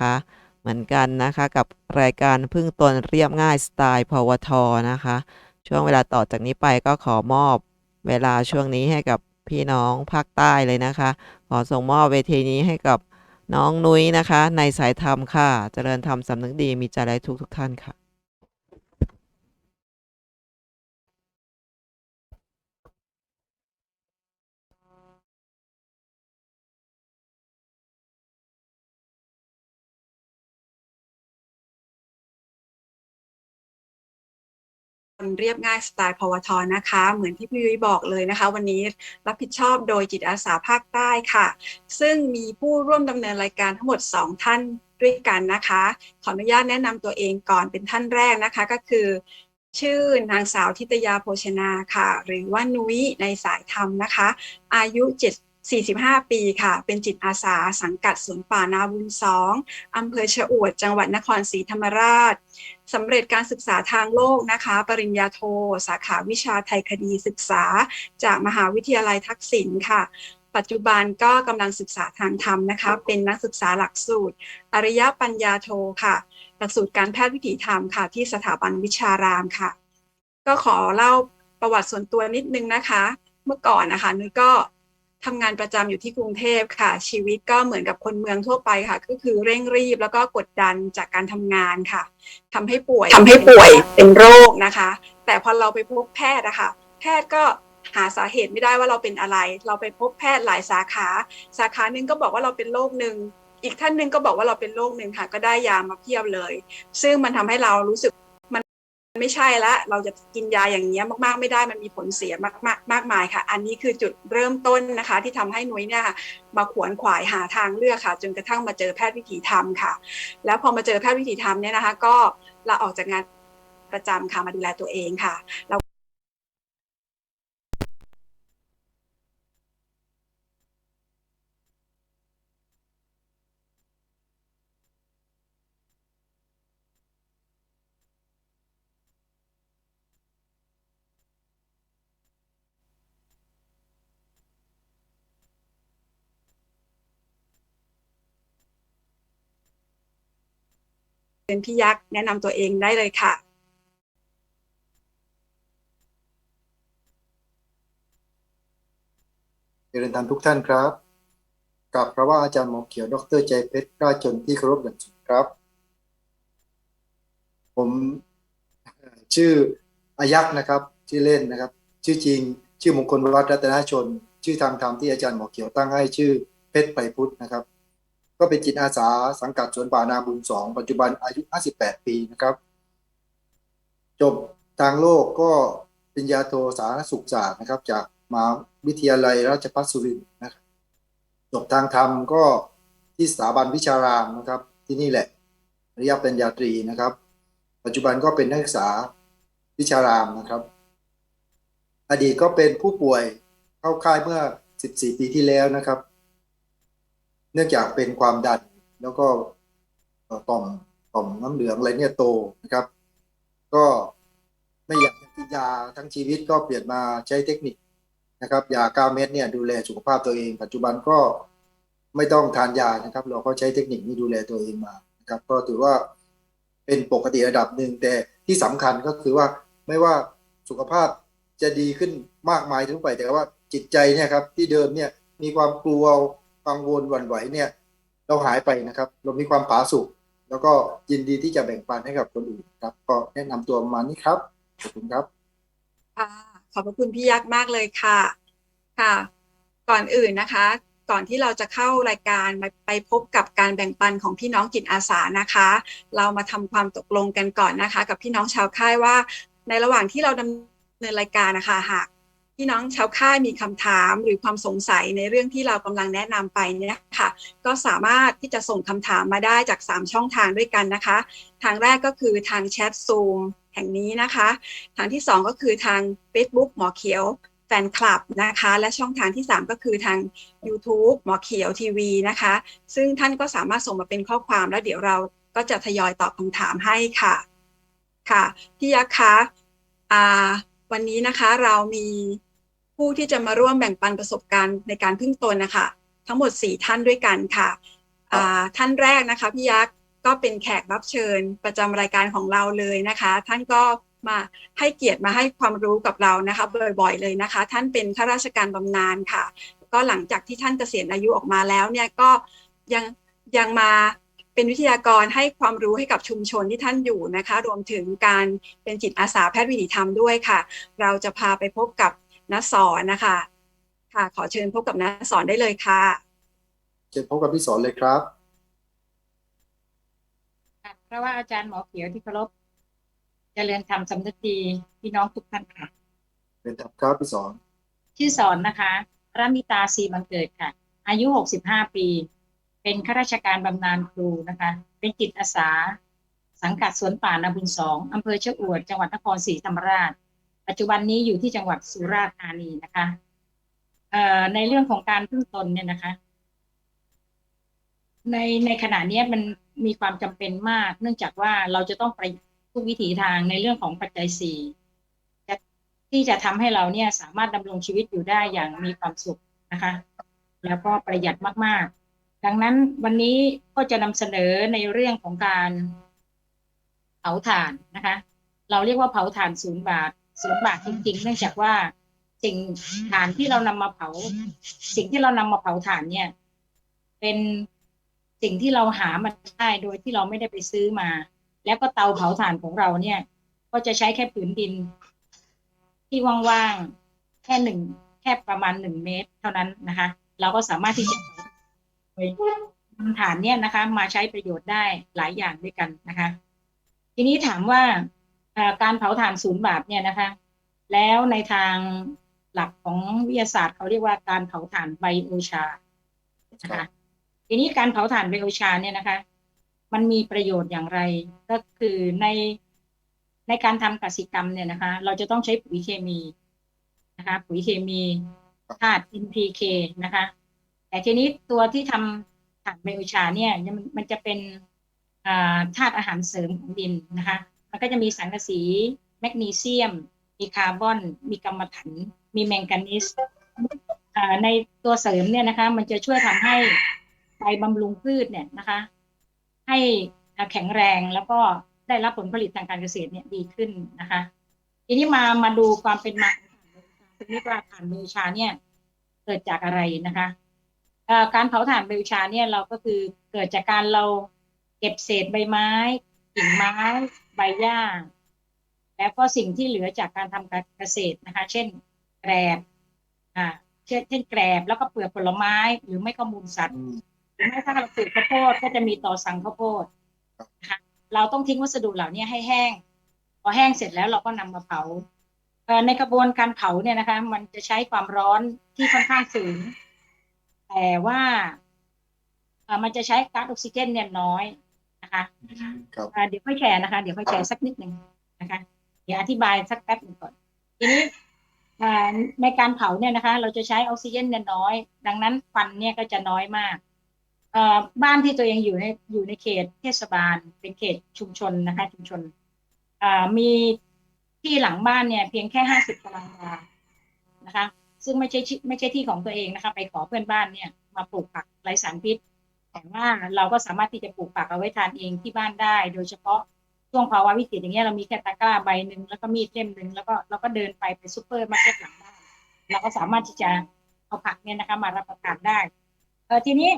คะ เหมือนกันนะคะกับรายการพึ่งตนเรียบง่ายสไตล์พวทนะคะ ช่วงเวลาต่อจากนี้ไปก็ขอมอบเวลาช่วงนี้ให้กับพี่น้องภาคใต้เลยนะคะ ขอส่งมอบเวทีนี้ให้กับน้องนุ้ยนะคะ ในสายธรรมค่ะ เจริญธรรมสำนึกดีมีใจไร้ทุกทุกท่านค่ะ เรียบง่ายสไตล์พวทนะคะ เหมือนที่พี่ยุ้ยบอกเลยนะคะ วันนี้รับผิดชอบโดยจิตอาสาภาคใต้ค่ะ ซึ่งมีผู้ร่วมดำเนินรายการทั้งหมด 2 ท่านด้วยกันนะคะ ขออนุญาตแนะนำตัวเองก่อนเป็นท่านแรกนะคะก็คือ ชื่อนางสาวทิตยาโภชนาค่ะ หรือว่านุ้ยในสายธรรมนะคะ อายุ7 45 ปีค่ะ เป็นจิตอาสาสังกัดสวนป่านาบุญสองอำเภอชะอวด จังหวัดนครศรีธรรมราชสำเร็จการศึกษาทางโลกนะคะ ปริญญาโท สาขาวิชาไทยคดีศึกษา จากมหาวิทยาลัยทักษิณค่ะ ปัจจุบันก็กำลังศึกษาทางธรรมนะคะ เป็นนักศึกษาหลักสูตร อริยปัญญาโทค่ะ หลักสูตรการแพทย์วิถีธรรมค่ะ ที่สถาบันวิชารามค่ะ ก็ขอเล่าประวัติส่วนตัวนิดนึงนะคะ เมื่อก่อนนะคะนุ้ยก็ ทำงานประจำอยู่ที่กรุงเทพค่ะ ชีวิตก็เหมือนกับคนเมืองทั่วไปค่ะ ก็คือเร่งรีบแล้วก็กดดันจากการทำงานค่ะทำให้ป่วยทำให้ป่วยเป็นโรคนะคะ แต่พอเราไปพบแพทย์อะค่ะแพทย์ก็หาสาเหตุไม่ได้ว่าเราเป็นอะไร เราไปพบแพทย์หลายสาขา สาขาหนึ่งก็บอกว่าเราเป็นโรคหนึ่งอีกท่านหนึ่งก็บอกว่าเราเป็นโรคหนึ่งค่ะ ก็ได้ยามาเพียบเลย ซึ่งมันทำให้เรารู้สึกมัน ไม่ใช่ละ เราจะกินยาอย่างเงี้ยมากๆไม่ได้มันมีผลเสียมากมากมากมายค่ะ อันนี้คือจุดเริ่มต้นนะคะ ที่ทำให้นุ้ยเนี่ยมาขวนขวายหาทางเลือกค่ะ จนกระทั่งมาเจอแพทย์วิถีธรรมค่ะ แล้วพอมาเจอแพทย์วิถีธรรมเนี่ยนะคะ ก็ลาออกจากงานประจำค่ะมาดูแลตัวเองค่ะแล้ว เป็นพี่ยักษ์แนะนำตัวเองได้เลยค่ะเจริญธรรมทุกท่านครับกับพระว่าอาจารย์หมอเขียว ดรใจเพชรราชชนที่เคารพอย่างสูงครับ ผมชื่ออายักษ์นะครับ ชื่อเล่นนะครับ ชื่อจริง ชื่อมงคลวัฒน์รัตนชน ชื่อทางธรรมที่อาจารย์หมอเขียวตั้งให้ชื่อเพชรไปพุทธนะครับ ก็เป็นจิตอาสาสังกัดสวนป่านาบุญสองปัจจุบันอายุ 58 ปีนะครับ จบทางโลกก็ปริญญาโทสาธารณสุขศาสตร์นะครับ จากมหาวิทยาลัยราชภัฏสุรินทร์นะครับจบทางธรรมก็ที่สถาบันวิชารามนะครับ ที่นี่แหละระยะปริญญาตรีนะครับ ปัจจุบันก็เป็นนักศึกษาวิชารามนะครับ อดีตก็เป็นผู้ป่วยเข้าค่ายเมื่อ 14 ปีที่แล้วนะครับ นื่องจากเป็นความดันแล้วก็ต่อมต่อมน้ำเหลืองอะไรเนี่ยโตนะครับ ก็ไม่อยากกินยาทั้งชีวิตก็เปลี่ยนมาใช้เทคนิคนะครับยาเก้าเม็ดเนี่ยดูแลสุขภาพตัวเอง ปัจจุบันก็ไม่ต้องทานยานะครับ เราก็ใช้เทคนิคนี้ดูแลตัวเองมานะครับก็ถือว่าเป็นปกติระดับหนึ่งแต่ที่สำคัญก็คือว่าไม่ว่าสุขภาพจะดีขึ้นมากมายถึงไปแต่ว่าจิตใจเนี่ยครับที่เดิมเนี่ยมีความกลัว กังวลหวั่นไหวเนี่ยเราหายไปนะครับ เรามีความผาสุกแล้วก็ยินดีที่จะแบ่งปันให้กับคนอื่นครับ ก็แนะนำตัวประมาณนี้ครับขอบคุณครับค่ะขอบพระคุณพี่ยักษ์มากเลยค่ะค่ะ ก่อนอื่นนะคะ ก่อนที่เราจะเข้ารายการไปไปพบกับการแบ่งปันของพี่น้องจิตอาสานะคะ เรามาทำความตกลงกันก่อนนะคะ กับพี่น้องชาวค่ายว่า ในระหว่างที่เราดำเนินรายการนะคะหาก พี่น้องชาวค่ายมีคำถามหรือความสงสัยในเรื่องที่เรากำลังแนะนำไปเนี่ยค่ะก็สามารถที่จะส่งคำถามมาได้จาก 3 ช่องทางด้วยกันนะคะ ทางแรกก็คือทางแชทซูมแห่งนี้นะคะ ทางที่ 2 ก็คือทาง Facebook หมอเขียวแฟนคลับนะคะ และช่องทางที่ 3 ก็คือทาง YouTube หมอเขียวทีวีนะคะ ซึ่งท่านก็สามารถส่งมาเป็นข้อความแล้วเดี๋ยวเราก็จะทยอยตอบคำถามให้ค่ะค่ะพี่ยักษ์คะวันนี้นะคะเรามี ผู้ที่จะมาร่วมแบ่งปันประสบการณ์ในการพึ่งตนนะคะ ทั้งหมด 4 ท่านด้วยกันค่ะท่านแรกนะคะพี่ยักษ์ก็เป็นแขกรับเชิญประจำรายการของเราเลยนะคะ ท่านก็มาให้เกียรติมาให้ความรู้กับเรานะคะบ่อยๆเลยนะคะ ท่านเป็นข้าราชการบำนาญค่ะ ก็หลังจากที่ท่านเกษียณอายุออกมาแล้วเนี่ยก็ยังยังมาเป็นวิทยากรให้ความรู้ให้กับชุมชนที่ท่านอยู่นะคะ รวมถึงการเป็นจิตอาสาแพทย์วิถีธรรมด้วยค่ะ เราจะพาไปพบกับ นัสอนนะคะ ค่ะ ขอเชิญพบกับนัสอนได้เลยค่ะเชิญพบกับพี่สอนเลยครับค่ะเพราะว่าอาจารย์หมอเขียวที่เคารพเจริญธรรมสำนึกดีพี่น้องทุกท่านค่ะเป็นครับครับพี่สอน ชื่อสอนนะคะรมิตาสีบังเกิดค่ะ อายุ 65 ปี เป็นข้าราชการบำนาญครูนะคะ เป็นจิตอาสา สังกัดสวนป่านาบุญสองอำเภอชะอวดจังหวัดนครศรีธรรมราช ปัจจุบันนี้อยู่ที่จังหวัดสุราษฎร์ธานีนะคะในเรื่องของการพึ่งตนเนี่ยนะคะ ในในขณะนี้มันมีความจำเป็นมาก เนื่องจากว่าเราจะต้องประทุกวิถีทางในเรื่องของปัจจัยสี่ที่จะทำให้เราเนี่ยสามารถดำรงชีวิตอยู่ได้อย่างมีความสุขนะคะ แล้วก็ประหยัดมาก ๆ ดังนั้นวันนี้ก็จะนำเสนอในเรื่องของการเผาถ่านนะคะ เราเรียกว่าเผาถ่านศูนย์บาท ศูนย์บาทจริงๆ เนื่องจากว่าสิ่งถ่านที่เรานำมาเผา สิ่งที่เรานำมาเผาถ่านเนี่ย เป็นสิ่งที่เราหามาได้โดยที่เราไม่ได้ไปซื้อมา แล้วก็เตาเผาถ่านของเราเนี่ย ก็จะใช้แค่ผืนดิน ที่ว่างๆแค่หนึ่งแค่ประมาณหนึ่งเมตร เท่านั้นนะคะ เราก็สามารถที่จะนำฐานเนี่ยนะคะ มาใช้ประโยชน์ได้หลายอย่างด้วยกันนะคะ ทีนี้ถามว่า การเผาถ่านศูนย์บาทเนี่ยนะคะ แล้วในทางหลักของวิทยาศาสตร์เขาเรียกว่าการเผาถ่านไบโอชานะคะทีนี้การเผาถ่านไบโอชาเนี่ยนะคะ มันมีประโยชน์อย่างไร ก็คือในในการทำกสิกรรมเนี่ยนะคะ เราจะต้องใช้ปุ๋ยเคมีนะคะ ปุ๋ยเคมีธาตุ NPK นะคะ แต่ทีนี้ตัวที่ทำถ่านไบโอชาเนี่ยมันจะเป็นธาตุอาหารเสริมของดินนะคะ มันก็จะมีสังกะสี แมกนีเซียม มีคาร์บอน มีกัมมันถัน มีแมงกานีสในตัวเสริมเนี่ยนะคะ มันจะช่วยทำให้ใบบำรุงพืชเนี่ยนะคะ ให้แข็งแรงแล้วก็ได้รับผลผลิตทางการเกษตรเนี่ยดีขึ้นนะคะ ทีนี้มามาดูความเป็นมาของถ่านเบลชารียกว่าถ่านเบลชาเนี่ยเกิดจากอะไรนะคะการเผาถ่านเบลชาเนี่ยเราก็คือเกิดจากการเราเก็บเศษใบไม้ กิ่งไม้ใบหญ้า แล้วก็สิ่งที่เหลือจากการทำการเกษตรนะคะ เช่น แกรบอ่าเช่นเช่นแกรบแล้วก็เปลือกผลไม้หรือไม่ก็มูลสัตว์อืมหรือไม่ถ้าเราปลูกข้าวโพดก็จะมีต่อสั่งข้าวโพดนะคะเราต้องทิ้งวัสดุเหล่านี้ให้แห้ง พอแห้งเสร็จแล้วเราก็นำมาเผาเอ่อในกระบวนการเผาเนี่ยนะคะ มันจะใช้ความร้อนที่ค่อนข้างสูง แต่ว่าเอ่อมันจะใช้ก๊าซออกซิเจนเนี่ยน้อย นะคะครับ อ่าเดี๋ยวค่อยแชร์นะคะ เดี๋ยวค่อยแชร์สักนิดหนึ่งนะคะ เดี๋ยวอธิบายสักแป๊บหนึ่งก่อน ทีนี้อ่าในการเผาเนี่ยนะคะ เราจะใช้ออกซิเจนเนี่ยน้อย ดังนั้นควันเนี่ยก็จะน้อยมากเอ่อบ้านที่ตัวเองอยู่ในอยู่ในเขตเทศบาล เป็นเขตชุมชนนะคะ ชุมชนอ่ามีที่หลังบ้านเนี่ย เพียงแค่ห้าสิบตารางวานะคะ ซึ่งไม่ใช่ที่ไม่ใช่ที่ของตัวเองนะคะ ไปขอเพื่อนบ้านเนี่ย มาปลูกผักไร้สารพิษ แต่ว่าเราก็สามารถที่จะปลูกผักเอาไว้ทานเองที่บ้านได้ โดยเฉพาะช่วงภาวะวิกฤตอย่างเงี้ยเรามีแค่ตะกร้าใบหนึ่งแล้วก็มีดเล่มหนึ่งแล้วก็เราก็เดินไปไปซูเปอร์มาร์เก็ตหลังบ้านเราก็สามารถที่จะเอาผักเนี่ยนะคะ มารับประทานได้เออทีนี้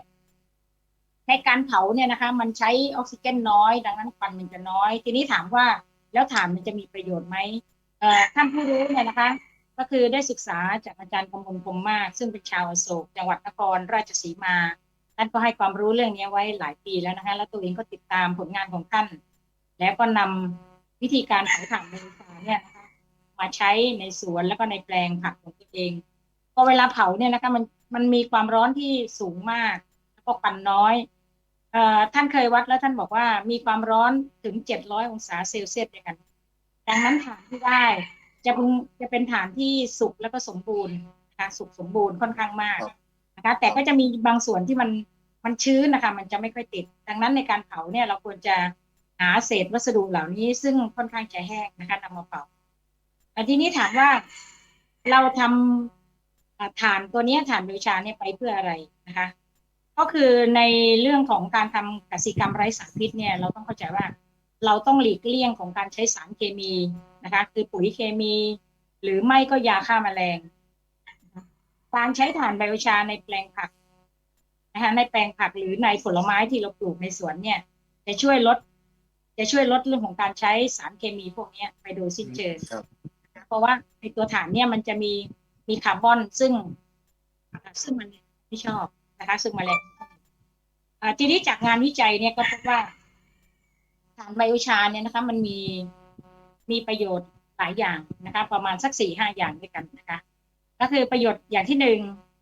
ในการเผาเนี่ยนะคะ มันใช้ออกซิเจนน้อย ดังนั้นควันมันจะน้อย ทีนี้ถามว่าแล้วถ่านมันจะมีประโยชน์ไหมเอ่อท่านผู้รู้เนี่ยนะคะ ก็คือได้ศึกษาจากอาจารย์กำมลพรมมาก ซึ่งเป็นชาวอโศกจังหวัดนครราชสีมา ท่านก็ให้ความรู้เรื่องนี้ไว้หลายปีแล้วนะคะแล้วตัวเองก็ติดตามผลงานของท่าน แล้วก็นำวิธีการเผาถ่านในสาเนี่ยนะคะมาใช้ในสวนแล้วก็ในแปลงผักของตัวเองพอเวลาเผาเนี่ยนะคะมันมันมีความร้อนที่สูงมากแล้วก็ควันน้อยเอ่อท่านเคยวัดแล้วท่านบอกว่ามีความร้อนถึงเจ็ดร้อยองศาเซลเซียสด้วยกัน ดังนั้นฐานที่ได้จะเป็นจะเป็นฐานที่สุกแล้วก็สมบูรณ์นะคะสุกสมบูรณ์ค่อนข้างมาก นะคะ แต่ก็จะมีบางส่วนที่มันมันชื้นนะคะ มันจะไม่ค่อยติด ดังนั้นในการเผาเนี่ยเราควรจะหาเศษวัสดุเหล่านี้ ซึ่งค่อนข้างจะแห้งนะคะนำมาเผาแต่ทีนี้ถามว่าเราทำอ่าฐานตัวนี้ฐานเบลชาเนี่ยไปเพื่ออะไรนะคะ ก็คือในเรื่องของการทำกสิกรรมไร้สารพิษเนี่ยเราต้องเข้าใจว่าเราต้องหลีกเลี่ยงของการใช้สารเคมีนะคะ คือปุ๋ยเคมี หรือไม่ก็ยาฆ่าแมลง การใช้ถ่านไบโอชาในแปลงผักนะคะในแปลงผักหรือในผลไม้ที่เราปลูกในสวนเนี่ย จะช่วยลด จะช่วยลดเรื่องของการใช้สารเคมีพวกเนี้ยไปโดยสิ้นเชิงครับเพราะว่าในตัวฐานเนี่ยมันจะมีมีคาร์บอนซึ่ง ซึ่งมันไม่ชอบนะคะ ซึ่งแมลงอ่าทีนี้จากงานวิจัยเนี่ยก็พบว่าฐานไบโอชาเนี่ยนะคะ มันมีมีประโยชน์หลายอย่างนะคะ ประมาณสักสี่ห้าอย่างด้วยกันนะคะ ก็คือประโยชน์อย่างที่หนึ่ง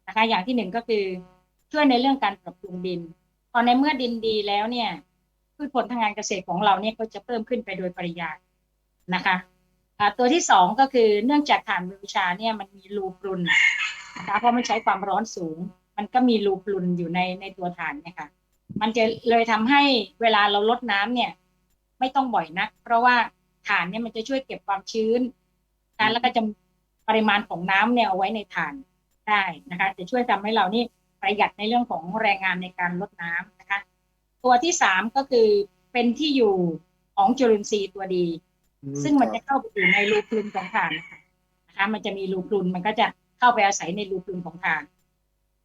นะคะ อย่างที่หนึ่งก็คือช่วยในเรื่องการปรับปรุงดิน พอในเมื่อดินดีแล้วเนี่ยพืชผลทางการเกษตรของเราเนี่ยก็จะเพิ่มขึ้นไปโดยปริยายนะคะตัวที่สองก็คือเนื่องจากถ่านบูชาเนี่ยมันมีรูปรุนนะคะเพราะมันใช้ความร้อนสูง มันก็มีรูปรุนอยู่ในในตัวถ่านเนี่ยค่ะมันจะเลยทำให้เวลาเราลดน้ำเนี่ย ไม่ต้องบ่อยนัก เพราะว่าถ่านเนี่ยมันจะช่วยเก็บความชื้นนะแล้วก็จะ ปริมาณของน้ำเนี่ยเอาไว้ในถ่านได้นะคะ จะช่วยทำให้เรานี่ประหยัดในเรื่องของแรงงานในการลดน้ำนะคะ ตัวที่สามก็คือเป็นที่อยู่ของจุลินทรีย์ตัวดี ซึ่งมันจะเข้าไปอยู่ในรูพรุนของถ่านนะคะนะคะมันจะมีรูพรุนมันก็จะเข้าไปอาศัยในรูพรุนของถ่าน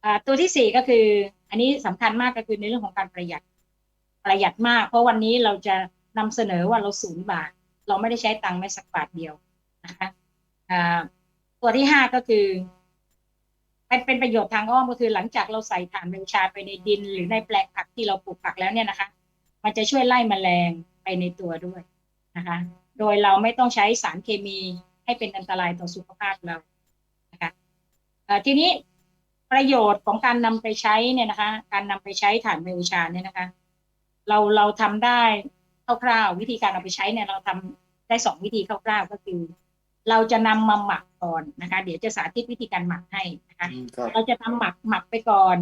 อ่าตัวที่สี่ก็คือ อันนี้สำคัญมากก็คือในเรื่องของการประหยัดประหยัดมาก เพราะวันนี้เราจะนำเสนอว่าเราศูนย์บาท เราไม่ได้ใช้ตังค์แม้สักบาทเดียวนะคะอ่า ตัวที่ห้าก็คือเป็นเป็นประโยชน์ทางอ้อมก็คือหลังจากเราใส่ถ่านเบลชาไปในดิน หรือในแปลงผักที่เราปลูกผักแล้วเนี่ยนะคะ มันจะช่วยไล่แมลงไปในตัวด้วยนะคะ โดยเราไม่ต้องใช้สารเคมีให้เป็นอันตรายต่อสุขภาพเรานะคะทีนี้ประโยชน์ของการนำไปใช้เนี่ยนะคะ การนำไปใช้ถ่านไบโอชาเนี่ยนะคะ เราเราทำได้คร่าวๆวิธีการเอาไปใช้เนี่ยเราทำได้สองวิธีคร่าวๆก็คือ เราจะนำมาหมักก่อนนะคะ เดี๋ยวจะสาธิตวิธีการหมักให้นะคะอืมครับเราจะทำหมักหมักไปก่อน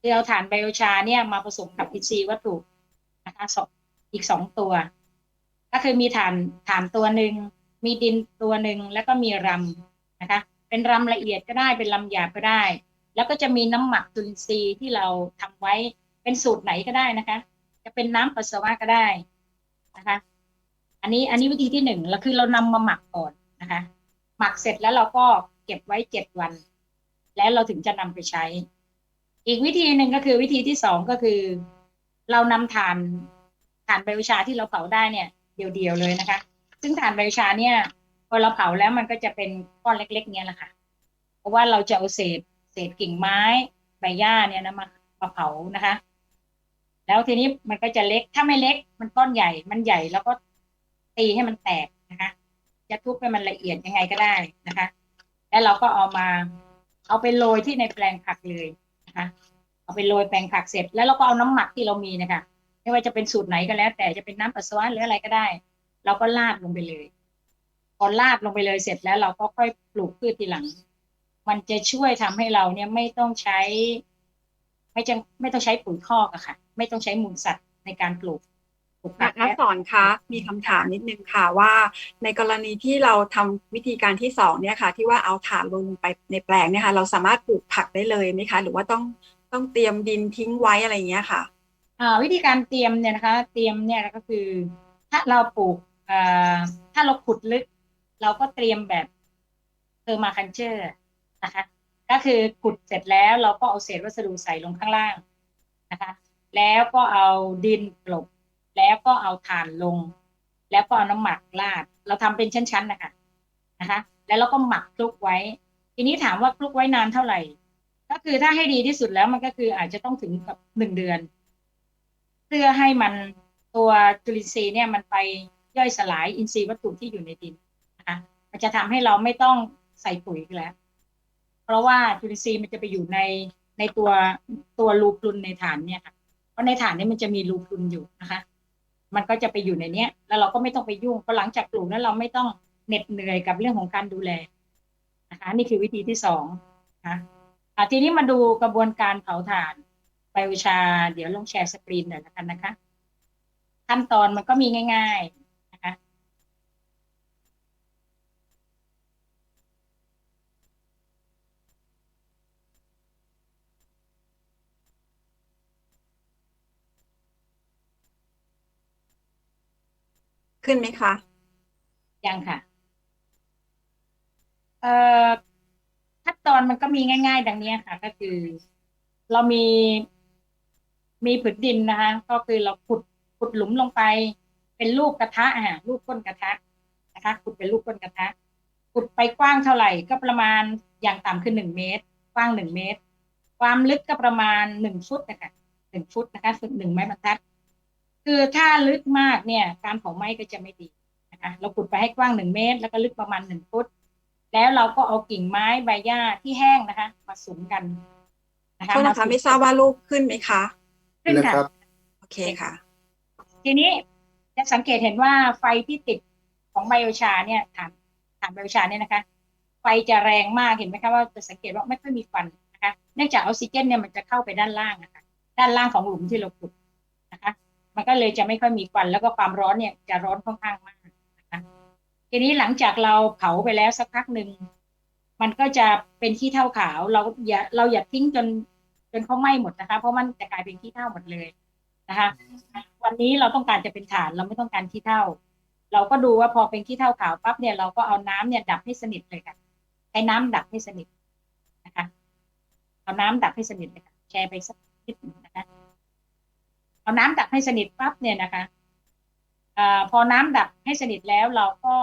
คือเอาถ่านไบโอชาเนี่ยมาผสมกับอินทรีย์วัตถุนะคะสองอีกสองตัว ก็คือมีถ่านถ่านตัวหนึ่งมีดินตัวหนึ่งแล้วก็มีรำนะคะ เป็นรำละเอียดก็ได้เป็นรำหยาบก็ได้ แล้วก็จะมีน้ำหมักจุลินทรีย์ที่เราทำไว้เป็นสูตรไหนก็ได้นะคะ จะเป็นน้ำปัสสาวะก็ได้นะคะ อันนี้อันนี้วิธีที่หนึ่งเราคือเรานำมาหมักก่อน นะคะ หมักเสร็จแล้วเราก็เก็บไว้เจ็ดวัน แล้วเราถึงจะนำไปใช้ อีกวิธีหนึ่งก็คือวิธีที่สองก็คือ เรานำถ่านถ่านไบโอชาที่เราเผาได้เนี่ย เดียวๆเลยนะคะ ซึ่งถ่านไบโอชาเนี่ยพอเราเผาแล้วมันก็จะเป็นก้อนเล็ก ๆ เนี่ยแหละค่ะ เพราะว่าเราจะเอาเศษเศษกิ่งไม้ใบหญ้าเนี่ยนะมามาเผานะคะ แล้วทีนี้มันก็จะเล็กถ้าไม่เล็ก มันก้อนใหญ่มันใหญ่แล้วก็ตีให้มันแตกนะคะ จะทุบให้มันละเอียดยังไงก็ได้นะคะ แล้วเราก็เอามา เอาไปโรยที่ในแปลงผักเลยนะคะ เอาไปโรยแปลงผักเสร็จ แล้วเราก็เอาน้ำหมักที่เรามีนะคะไม่ว่าจะเป็นสูตรไหนก็แล้ว แต่จะเป็นน้ำปัสสาวะหรืออะไรก็ได้ เราก็ราดลงไปเลยพอราดลงไปเลยเสร็จแล้วเราก็ค่อยปลูกพืชทีหลัง มันจะช่วยทำให้เราเนี่ยไม่ต้องใช้ ไม่จะไม่ต้องใช้ปุ๋ยคอกอะค่ะ ไม่ต้องใช้มูลสัตว์ในการปลูก นักและสอนคะมีคำถามนิดนึงค่ะว่า ในกรณีที่เราทำวิธีการที่สองเนี่ยค่ะ ที่ว่าเอาถ่านลงไปในแปลงเนี่ยค่ะ เราสามารถปลูกผักได้เลยไหมคะ หรือว่าต้องต้องเตรียมดินทิ้งไว้อะไรอย่างเงี้ยค่ะอ่าวิธีการเตรียมเนี่ยนะคะ เตรียมเนี่ยก็คือ ถ้าเราปลูกอ่าถ้าเราขุดลึก เราก็เตรียมแบบเทอร์มาคันเจอร์นะคะ ก็คือขุดเสร็จแล้วเราก็เอาเศษวัสดุใส่ลงข้างล่างนะคะ แล้วก็เอาดินกลบ แล้วก็เอาถ่านลง แล้วก็เอาน้ำหมักราด เราทำเป็นชั้นๆนะคะนะคะ แล้วเราก็หมักคลุกไว้ ทีนี้ถามว่าคลุกไว้นานเท่าไหร่ ก็คือถ้าให้ดีที่สุดแล้วมันก็คืออาจจะต้องถึงกับหนึ่งเดือน เพื่อให้มันตัวจุลินทรีย์เนี่ยมันไปย่อยสลายอินทรีย์วัตถุที่อยู่ในดินนะคะมันจะทำให้เราไม่ต้องใส่ปุ๋ยแล้ว เพราะว่าจุลินทรีย์มันจะไปอยู่ในในตัวตัวรูพรุนในฐานเนี่ยค่ะ เพราะในฐานนี่ยมันจะมีรูพรุนอยู่นะคะ มันก็จะไปอยู่ในเนี้ย แล้วเราก็ไม่ต้องไปยุ่งเพราะหลังจากปลูกแล้วเราไม่ต้องเหน็ดเหนื่อยกับเรื่องของการดูแลนะคะนี่คือวิธีที่สองนะคะอะทีนี้มาดูกระบวนการเผาถ่านไบโอชา เดี๋ยวลงแชร์สกรีนหน่อยละกันนะคะ ขั้นตอนมันก็มีง่าย ๆนะคะ อ ขึ้นไหมคะ ยังค่ะ เอ่อขั้นตอนมันก็มีง่าย ๆ ดังนี้ค่ะ ก็คือ เรามีมีผืนดินนะคะ ก็คือเราขุดขุดหลุมลงไป เป็นลูกกระทะอะลูกก้นกระทะนะคะขุดเป็นลูกก้นกระทะขุดไปกว้างเท่าไหร่ ก็ประมาณอย่างต่ำคือหนึ่งเมตร กว้างหนึ่งเมตร ความลึกก็ประมาณหนึ่งฟุตนะคะหนึ่งฟุตนะคะฟุตหนึ่งไม้บรรทัด คือถ้าลึกมากเนี่ยการเผาไหม้ก็จะไม่ดีนะคะเราขุดไปให้กว้างหนึ่งเมตร แล้วก็ลึกประมาณหนึ่งฟุต แล้วเราก็เอากิ่งไม้ใบหญ้าที่แห้งนะคะ มาสุมกันนะคะโทษนะคะสุไม่ทราบว่าลูกขึ้นไหมคะขึ้นนะค่ะครับโอเคค่ะ ทีนี้จะสังเกตเห็นว่าไฟที่ติดของไบโอชาเนี่ยฐานฐานไบโอชาเนี่ยนะคะ ไฟจะแรงมากเห็นไหมคะว่าจะสังเกตว่าไม่ค่อยมีควันนะคะ เนื่องจากออกซิเจนเนี่ยมันจะเข้าไปด้านล่างนะคะด้านล่างของหลุมที่เราขุดนะคะ มันก็เลยจะไม่ค่อยมีควันแล้วก็ความร้อนเนี่ยจะร้อนค่อนข้างมากนะคะทีนี้หลังจากเราเผาไปแล้วสักพักหนึ่งมันก็จะเป็นขี้เถ้าขาวเราอย่าเราอย่าทิ้งจนจนเขาไหม้หมดนะคะ เพราะมันจะกลายเป็นขี้เถ้าหมดเลยนะคะ วันนี้เราต้องการจะเป็นฐานเราไม่ต้องการขี้เถ้าเราก็ดูว่าพอเป็นขี้เถ้าขาวปั๊บเนี่ยเราก็เอาน้ำเนี่ยดับให้สนิทเลยค่ะใช้น้ำดับให้สนิทนะคะเอาน้ำดับให้สนิทเลยค่ะแชร์ไปสักนิดนะคะ เอาน้ำดับให้สนิทปั๊บเนี่ยนะคะอาพอน้ำดับให้สนิทแล้วเราก็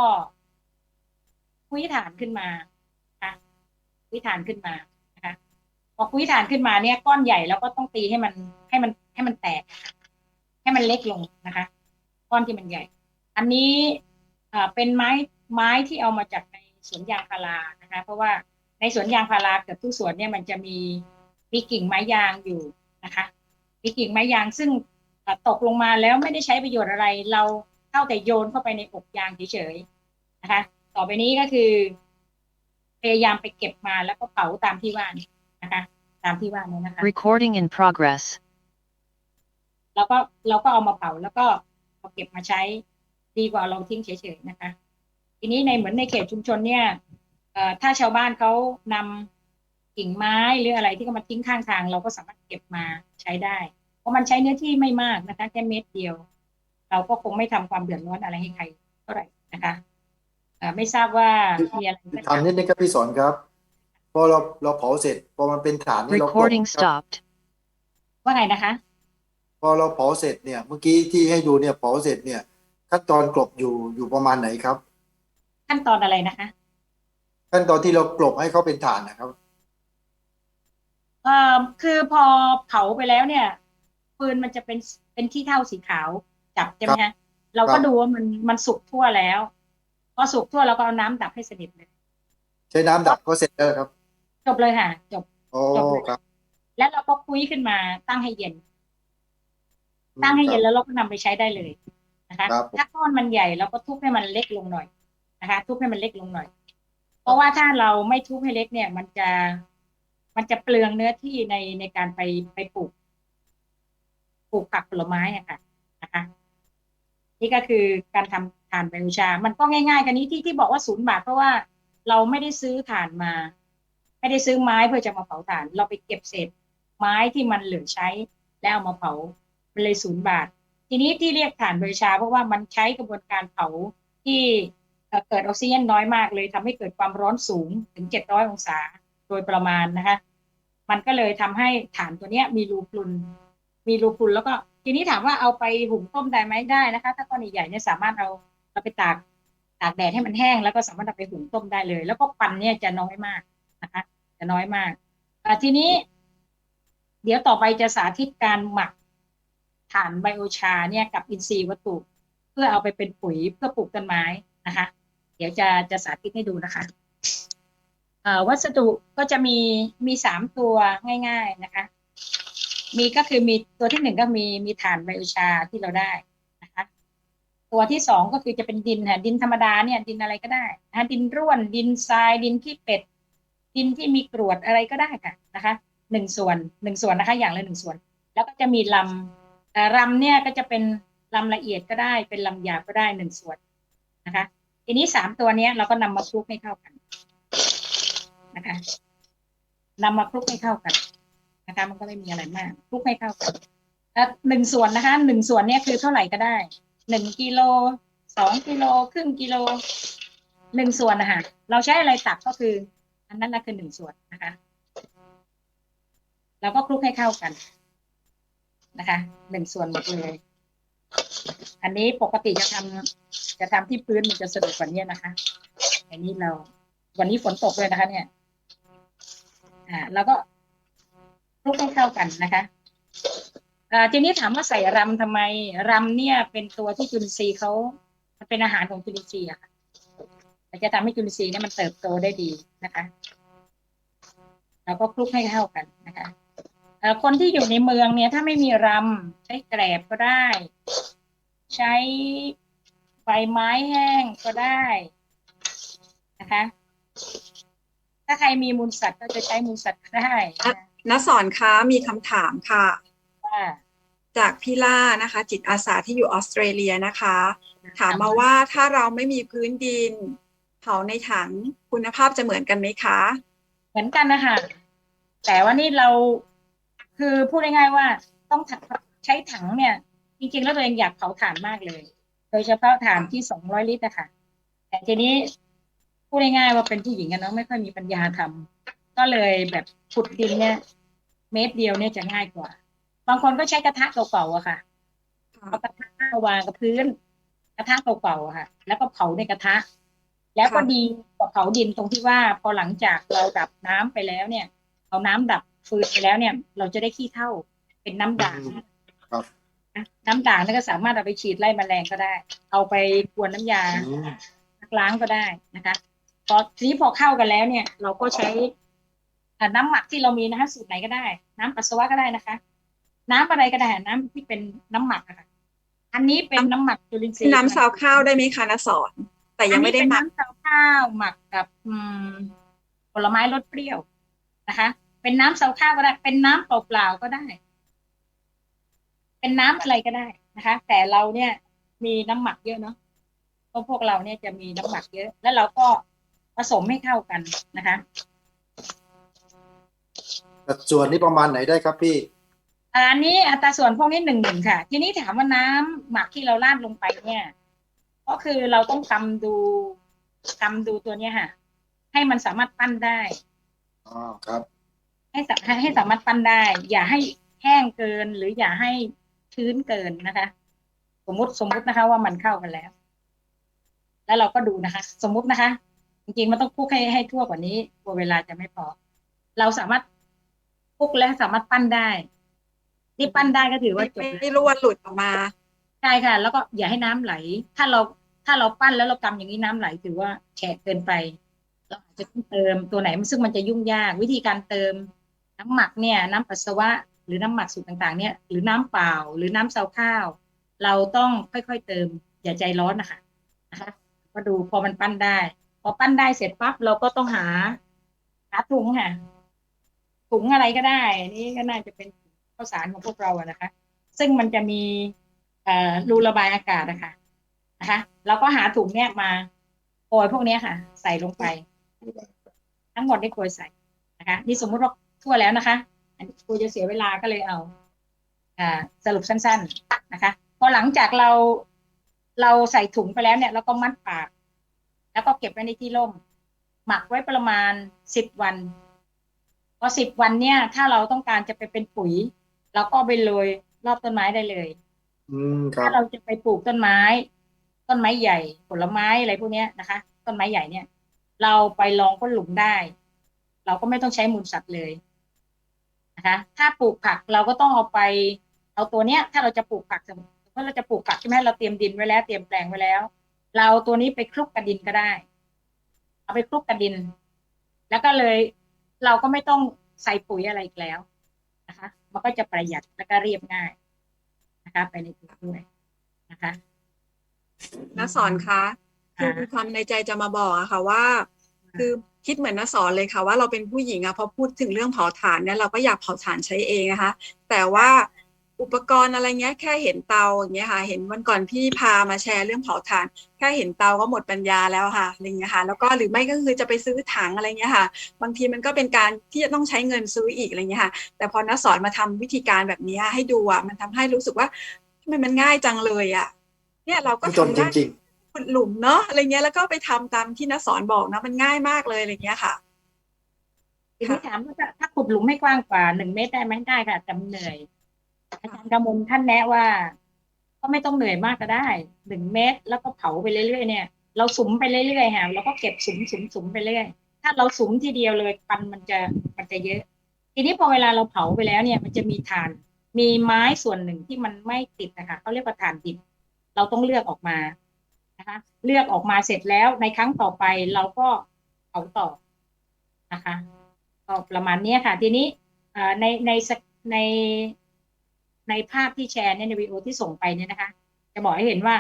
คุยฐานขึ้นมาค่ะคุยฐานขึ้นมานะคะพอคุยฐานขึ้นมาเนี่ย ก้อนใหญ่เราก็ต้องตีให้มันให้มันให้มันแตก ให้มันเล็กลงนะคะ ก้อนที่มันใหญ่ อันนี้อ่าเป็นไม้ไม้ที่เอามาจากในสวนยางพารานะคะ เพราะว่าในสวนยางพาราเกือบทุกสวนเนี่ยมันจะมีมีกิ่งไม้ยางอยู่นะคะ มีกิ่งไม้ยางซึ่ง ตกลงมาแล้วไม่ได้ใช้ประโยชน์อะไร เราเท่าแต่โยนเข้าไปในอกยางเฉยๆนะคะ ต่อไปนี้ก็คือ พยายามไปเก็บมาแล้วก็เผาตามที่ว่านี้นะคะ ตามที่ว่านี้นะคะ Recording in progress. แล้วก็เราก็เอามาเผาแล้วก็เอาเก็บมาใช้ดีกว่าเราทิ้งเฉยๆนะคะ ทีนี้ในเหมือนในเขตชุมชนเนี่ยเอ่อถ้าชาวบ้านเขานำกิ่งไม้หรืออะไรที่เขามาทิ้งข้างทาง เราก็สามารถเก็บมาใช้ได้ เพราะมันใช้เนื้อที่ไม่มากนะคะแค่เม็ดเดียว เราก็คงไม่ทำความเดือดร้อนอะไรให้ใครเท่าไหร่นะคะเอ่อไม่ทราบว่ามีอะไรก็ทำนิดนึงครับพี่สอนครับพอเราเราเผาเสร็จ พอมันเป็นฐานนี่เรากลบ Recording ครับ stopped. ว่าไงนะคะ พอเราเผาเสร็จเนี่ย เมื่อกี้ที่ให้ดูเนี่ยเผาเสร็จเนี่ย ขั้นตอนกลบอยู่อยู่ประมาณไหนครับ ขั้นตอนอะไรนะคะ ขั้นตอนที่เรากลบให้เขาเป็นฐานนะครับเอ่อคือพอเผาไปแล้วเนี่ย ฟืนมันจะเป็นเป็นที่เท่าสีขาวจับใช่ไหมฮะเราคก็รับดูว่ามันมันสุกทั่วแล้ว พอสุกทั่วเราก็เอาน้ำดับให้สนิทเลยใช้น้ำดับก็เสร็จแล้วครับ จบเลยค่ะ จบโอ้ครับ แล้วเราก็คุยขึ้นมาตั้งให้เย็น ตั้งให้เย็นแล้วเราก็นำไปใช้ได้เลยนะคะครับถ้าก้อนมันใหญ่เราก็ทุบให้มันเล็กลงหน่อยนะคะ ทุบให้มันเล็กลงหน่อย เพราะว่าถ้าเราไม่ทุบให้เล็กเนี่ย มันจะมันจะเปลืองเนื้อที่ในในการไปไปปลูกป ลูกผักผลไม้อะค่ะนะคะนี่ก็คือการทำถ่านไบโอชา มันก็ง่ายๆกันนี้ที่ที่บอกว่าศูนย์บาทเพราะว่าเราไม่ได้ซื้อถ่านมา ไม่ได้ซื้อไม้เพื่อจะมาเผาถ่าน เราไปเก็บเศษไม้ที่มันเหลือใช้แล้วเอามาเผามันเลยศูนย์บาท ทีนี้ที่เรียกถ่านไบโอชา เพราะว่ามันใช้กระบวนการเผาที่เกิดออกซิเจนน้อยมากเลยทำให้เกิดความร้อนสูงถึง 700 องศาโดยประมาณนะคะ มันก็เลยทำให้ฐานตัวเนี้ยมีรูพรุน มีรูพุนแล้วก็ทีนี้ถามว่าเอาไปหุงต้มได้ไหมได้นะคะ ถ้าก้อนใหญ่ๆเนี่ยสามารถเอาเราไปตากตากแดดให้มันแห้ง แล้วก็สามารถเอาไปหุงต้มได้เลย แล้วก็ควันเนี่ยจะน้อยมากนะคะ จะน้อยมากอ่าทีนี้ เดี๋ยวต่อไปจะสาธิตการหมักฐานไบโอชาเนี่ยกับอินทรีย์วัตถุ เพื่อเอาไปเป็นปุ๋ยเพื่อปลูกต้นไม้นะคะ เดี๋ยวจะจะสาธิตให้ดูนะคะวัสดุก็จะมีมีสามตัวง่าย ๆนะคะ มีก็คือมีตัวที่หนึ่งก็มีมีฐานไบโอชาที่เราได้นะคะ ตัวที่สองก็คือจะเป็นดินค่ะดินธรรมดาเนี่ย ดินอะไรก็ได้นะะดินร่วน ดินทรายดินขี้เป็ด ดินที่มีกรวดอะไรก็ได้ค่ะนะคะหนึ่งส่วนหนึ่งส่วนนะคะ อย่างละหนึ่งส่วน แล้วก็จะมีลำเอ่ลำเนี่ยก็จะเป็นลำละเอียดก็ได้ เป็นลำหยาบก็ได้หนึ่งส่วนนะคะ ทีนี้สามตัวเนี้ยเราก็นำมาคลุกให้เข้ากันนะคะนำมาคลุกให้เข้ากัน นะคะ มันก็ไม่มีอะไรมากคลุกให้เข้ากันแล้วหนึ่งส่วนนะคะหนึ่งส่วนเนี่ยคือเท่าไหร่ก็ได้หนึ่งกิโลสองกิโลครึ่งกิโลหนึ่งส่วนนะคะเราใช้อะไรตักก็คือ อันนั้นนะคือหนึ่งส่วนนะคะเราก็คลุกให้เข้ากันนะคะหนึ่งส่วนหมดเลย อันนี้ปกติจะทำจะทำที่พื้นมันจะสะดวกกว่านี้นะคะอันนี้เรา วันนี้ฝนตกเลยนะคะ เนี่ย อ่า แล้วก็ คลุกให้เข้ากันนะคะอ่าทีนี้ถามว่าใส่รำทำไมรำเนี่ย เป็นตัวที่จุลินทรีย์เขาเป็นอาหารของจุลินทรีย์อะค่ะจะทำให้จุลินทรีย์เนี่ยมันเติบโตได้ดีนะคะเราก็คลุกให้เข้ากันนะคะอ่อคนที่อยู่ในเมืองเนี่ย ถ้าไม่มีรำใช้แกลบก็ได้ ใช้ใบไม้แห้งก็ได้นะคะ ถ้าใครมีมูลสัตว์ก็จะใช้มูลสัตว์ก็ได้ นะคะณสอนคะมีคำถามค่ะว่าจากพี่ล่านะคะ จิตอาสาที่อยู่ออสเตรเลียนะคะ ถามมาว่าถ้าเราไม่มีพื้นดิน เผาในถังคุณภาพจะเหมือนกันไหมคะ เหมือนกันนะคะแต่ว่านี่เราคือพูดง่ายๆว่าต้องใช้ถังเนี่ย จริงๆแล้วตัวเองอยากเผาถ่านมากเลย โดยเฉพาะถ่านที่สองร้อยลิตรนะคะแต่ทีนี้พูดง่ายๆว่าเป็นผู้หญิงกันเนาะไม่ค่อยมีปัญญาทำ ก็เลยแบบขุดดินเนี่ย เมตรเดียวเนี่ยจะง่ายกว่า บางคนก็ใช้กระทะเก่าๆอะค่ะเอากระทะมาวางกับพื้น กระทะเก่าๆอะค่ะ แล้วก็เผาในกระทะ แล้วก็ค่ะดีกว่าเผาดินตรงที่ว่า พอหลังจากเราดับน้ำไปแล้วเนี่ย เอาน้ำดับฟืนไปแล้วเนี่ย เราจะได้ขี้เท่าเป็นน้ำด่างอืมครับนะน้ำด่างนั่นก็สามารถเอาไปฉีดไล่แมลงก็ได้ เอาไปกวนน้ำยาอืมล้างก็ได้นะคะพอทีนี้พอเข้ากันแล้วเนี่ย เราก็ใช้อ่า น้ำหมักที่เรามีนะคะสูตรไหนก็ได้ น้ำปัสสาวะก็ได้นะคะ น้ำอะไรก็ได้ น้ำที่เป็นน้ำหมักอะค่ะอันนี้เป็นน้ำหมักจุลินทรีย์น้ำซาวข้าวได้ไหมคะณสอน แต่ยังไม่ได้หมักอันนี้เป็นน้ำซาวข้าวหมักกับอืมผลไม้รสเปรี้ยวนะคะ เป็นน้ำซาวข้าวก็ได้ เป็นน้ำเปล่าๆก็ได้ เป็นน้ำอะไรก็ได้นะคะ แต่เราเนี่ยมีน้ำหมักเยอะเนาะเพราะพวกเราเนี่ยจะมีน้ำหมักเยอะ แล้วเราก็ผสมให้เข้ากันนะคะ สัดส่วนนี้ประมาณไหนได้ครับพี่ อันนี้อัตราส่วนพวกนี้หนึ่งหนึ่งค่ะ ทีนี้ถามว่าน้ำหมักที่เราราดลงไปเนี่ย ก็คือเราต้องกำดูกำดูตัวเนี้ยค่ะ ให้มันสามารถปั้นได้ อ๋อครับ ให้สาให้ให้สามารถปั้นได้ อย่าให้แห้งเกินหรืออย่าให้ชื้นเกินนะคะ สมมติสมมตินะคะ ว่ามันเข้ากันแล้ว แล้วเราก็ดูนะคะ สมมุตินะคะ จริงๆมันต้องคลุกให้ให้ทั่วกว่านี้กลัวเวลาจะไม่พอ เราสามารถ คลุกและสามารถปั้นได้ที่ปั้นได้ก็ถือว่าจบไม่แล้วไม่รั่วหลุดออกมาใช่ค่ะ แล้วก็อย่าให้น้ำไหล ถ้าเราถ้าเราปั้นแล้วเรากำอย่างนี้น้ำไหลถือว่าแฉะเกินไป เราอาจจะต้องเติมตัวไหนซึ่งมันจะยุ่งยาก วิธีการเติมน้ำหมักเนี่ย น้ำปัสสาวะ หรือน้ำหมักสูตรต่างๆ เนี่ย หรือน้ำเปล่าหรือน้ำซาวข้าว เราต้องค่อยๆเติม อย่าใจร้อนนะคะนะคะก็ดูพอมันปั้นได้ พอปั้นได้เสร็จปั๊บเราก็ต้องหาหาถุงค่ะ ถุงอะไรก็ได้ นี่ก็น่าจะเป็นข้าวสารของพวกเราอะนะคะ ซึ่งมันจะมีรูระบายอากาศนะคะนะคะเราก็หาถุงเนี้ยมาโกยพวกเนี้ยค่ะ ใส่ลงไป ทั้งหมดได้โกยใส่นะคะนี่สมมุติว่าทั่วแล้วนะคะอันนี้กูจะเสียเวลาก็เลยเอาอ่าสรุปสั้น ๆนะคะ พอหลังจากเราเราใส่ถุงไปแล้วเนี่ยเราก็มัดปาก แล้วก็เก็บไว้ในที่ร่ม หมักไว้ประมาณสิบวัน อสิบวันเนี่ย ถ้าเราต้องการจะไปเป็นปุ๋ย เราก็เอาไปโรยรอบต้นไม้ได้เลย อืมครัถ้าบ เราจะไปปลูกต้นไม้ ต้นไม้ใหญ่ ผลไม้อะไรพวกเนี้ยนะคะ ต้นไม้ใหญ่เนี่ย เราไปลองก้นหลุมได้ เราก็ไม่ต้องใช้มูลสัตว์เลยนะคะ ถ้าปลูกผักเราก็ต้องเอาไป เอาตัวเนี้ย ถ้าเราจะปลูกผักสมมติว่าเราจะปลูกผักใช่ไหมเราเตรียมดินไว้แล้วเตรียมแปลงไว้แล้ว เราเอาตัวนี้ไปคลุกกับดินก็ได้ เอาไปคลุกกับดิน แล้วก็เลย เราก็ไม่ต้องใส่ปุ๋ยอะไรอีกแล้วนะคะ มันก็จะประหยัดแล้วก็เรียบง่ายนะคะ ไปในตัวด้วยนะคะณสอนคะคือมีความในใจจะมาบอกอะค่ะว่า คือคิดเหมือนณสอนเลยค่ะว่าเราเป็นผู้หญิงอะพอพูดถึงเรื่องเผาถ่านเนี่ยเราก็อยากเผาถ่านใช้เองนะคะ แต่ว่า อุปกรณ์อะไรเงี้ย แค่เห็นเตาอย่างเงี้ยค่ะ เห็นวันก่อนพี่พามาแชร์เรื่องเผาถ่าน แค่เห็นเตาก็หมดปัญญาแล้วค่ะอะไรเงี้ยค่ะ แล้วก็หรือไม่ก็คือจะไปซื้อถังอะไรเงี้ยค่ะ บางทีมันก็เป็นการที่จะต้องใช้เงินซื้ออีกอะไรเงี้ยค่ะ แต่พอณสอนมาทำวิธีการแบบนี้ให้ดูอะมันทำให้รู้สึกว่าทำไมมันง่ายจังเลยอะ เนี่ยเราก็ทำได้ขุดหลุมเนาะอะไรเงี้ยแล้วก็ไปทำตามที่น้าสอนบอกนะมันง่ายมากเลยอะไรเงี้ยค่ะทีนี้ถามว่าถ้าขุดหลุมไม่กว้างกว่าหนึ่งเมตรได้ไหมได้ค่ะแต่มันเหนื่อย อาจารย์กำมลท่านแนะว่า ก็ไม่ต้องเหนื่อยมากก็ได้หนึ่งเมตรแล้วก็เผาไปเรื่อยๆเนี่ย เราสุมไปเรื่อยๆค่ะแล้วก็เก็บสุมสุมสุมไปเรื่อยถ้าเราสุมทีเดียวเลยควันมันจะมันจะเยอะ ทีนี้พอเวลาเราเผาไปแล้วเนี่ย มันจะมีถ่าน มีไม้ส่วนหนึ่งที่มันไม่ติดนะคะเขาเรียกว่าถ่านดิบเราต้องเลือกออกมานะคะเลือกออกมาเสร็จแล้วในครั้งต่อไปเราก็เผาต่อนะคะก็ประมาณนี้ค่ะ ทีนี้ในในใน ในภาพที่แชร์เนี่ยในวิดีโอที่ส่งไปเนี่ยนะคะ จะบอกให้เห็นว่า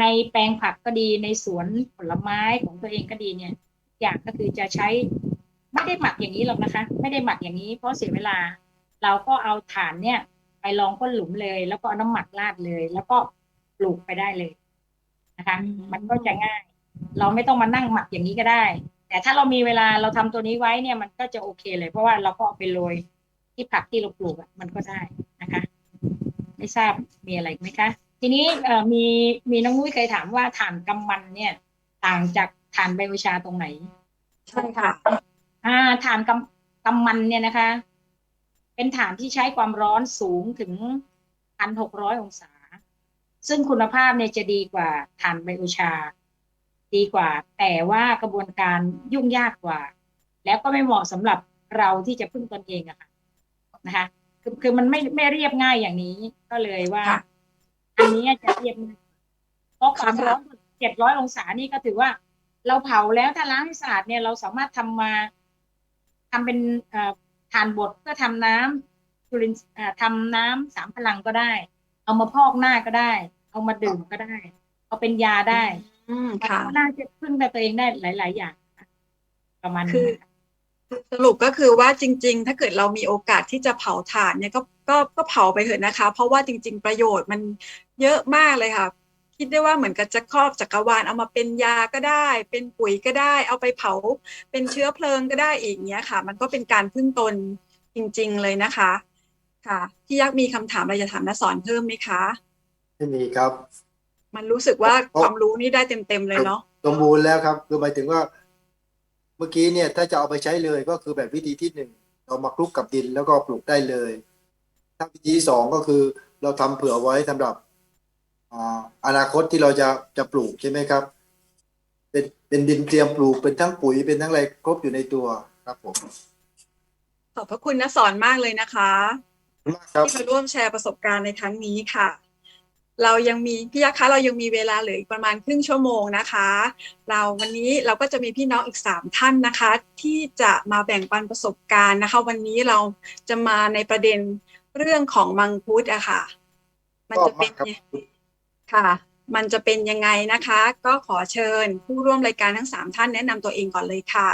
ในแปลงผักก็ดีในสวนผลไม้ของตัวเองก็ดีเนี่ย อย่างก็คือจะใช้ไม่ได้หมักอย่างนี้หรอกนะคะ ไม่ได้หมักอย่างนี้เพราะเสียเวลา เราก็เอาถ่านเนี่ย ไปลองก้นหลุมเลย แล้วก็เอาน้ำหมักราดเลย แล้วก็ปลูกไปได้เลยนะคะอืมมันก็จะง่าย เราไม่ต้องมานั่งหมักอย่างนี้ก็ได้ แต่ถ้าเรามีเวลาเราทำตัวนี้ไว้เนี่ยมันก็จะโอเคเลย เพราะว่าเราก็เอาไปโรยที่ผักที่เราปลูกอะมันก็ได้นะคะ ไม่ทราบมีอะไรอีกไหมคะ ทีนี้เอ่อมีมีน้องนุ้ยเคยถามว่าถ่านกำมันเนี่ย ต่างจากถ่านไบโอชาตรงไหน ใช่ค่ะ อ่าถ่านกำกำมันเนี่ยนะคะ เป็นถ่านที่ใช้ความร้อนสูงถึงพันหกร้อยองศา ซึ่งคุณภาพเนี่ยจะดีกว่าถ่านไบโอชา ดีกว่า แต่ว่ากระบวนการยุ่งยากกว่า แล้วก็ไม่เหมาะสำหรับเราที่จะพึ่งตนเองอะค่ะนะคะ คือคือมันไม่ไม่เรียบง่ายอย่างนี้ ก็เลยว่า ค่ะ อันนี้จะเรียบง่ายเพราะความร้อนเจ็ดร้อยองศานี่ก็ถือว่า เราเผาแล้วถ้าล้างให้สะอาดเนี่ยเราสามารถทำมาทำเป็นเอ่อทานบดเพื่อทำน้ำจุลินเอ่อทำน้ำสามพลังก็ได้ เอามาพอกหน้าก็ได้ เอามาดื่มก็ได้ เอาเป็นยาได้อืมมันค่ะก็น่าจะพึ่งตัวเองได้หลาย ๆ อย่างค่ะประมาณคืนี้อ สรุปก็คือว่าจริง ๆ ถ้าเกิดเรามีโอกาสที่จะเผาถ่านเนี่ยก็ก็ก็เผาไปเถอะนะคะ เพราะว่าจริง ๆ ประโยชน์มันเยอะมากเลยค่ะ คิดได้ว่าเหมือนกับจะครอบจักรวาลเอามาเป็นยาก็ได้ เป็นปุ๋ยก็ได้ เอาไปเผาเป็นเชื้อเพลิงก็ได้อีกเนี้ยค่ะ มันก็เป็นการพึ่งตนจริง ๆ เลยนะคะ ค่ะพี่ยักษ์มีคำถามอะไรจะถามน้าสอนเพิ่มไหมคะไม่มีครับ มันรู้สึกว่าโอ้ความรู้นี่ได้เต็มๆเลยเนาะสมบูรณ์แล้วครับ คือหมายถึงว่าเมื่อกี้เนี่ยถ้าจะเอาไปใช้เลยก็คือแบบวิธีที่หนึ่งเรามาคลุกกับดินแล้วก็ปลูกได้เลย ถ้าวิธีที่สองก็คือเราทำเผื่อไว้สำหรับอ่าอนาคตที่เราจะจะปลูกใช่ไหมครับ เป็นเป็นดินเตรียมปลูกเป็นทั้งปุ๋ยเป็นทั้งอะไรครบอยู่ในตัวครับผมขอบพระคุณน้าสอนมากเลยนะคะมากครับที่มาร่วมแชร์ประสบการณ์ในครั้งนี้ค่ะ เรายังมีพี่ยักษ์คะเรายังมีเวลาเหลืออีกประมาณครึ่งชั่วโมงนะคะ เราวันนี้เราก็จะมีพี่น้องอีกสามท่านนะคะ ที่จะมาแบ่งปันประสบการณ์นะคะ วันนี้เราจะมาในประเด็นเรื่องของมังคุดอะค่ะ มันจะเป็นค่ะ มันจะเป็นยังไงนะคะ ก็ขอเชิญผู้ร่วมรายการทั้งสามท่านแนะนำตัวเองก่อนเลยค่ะ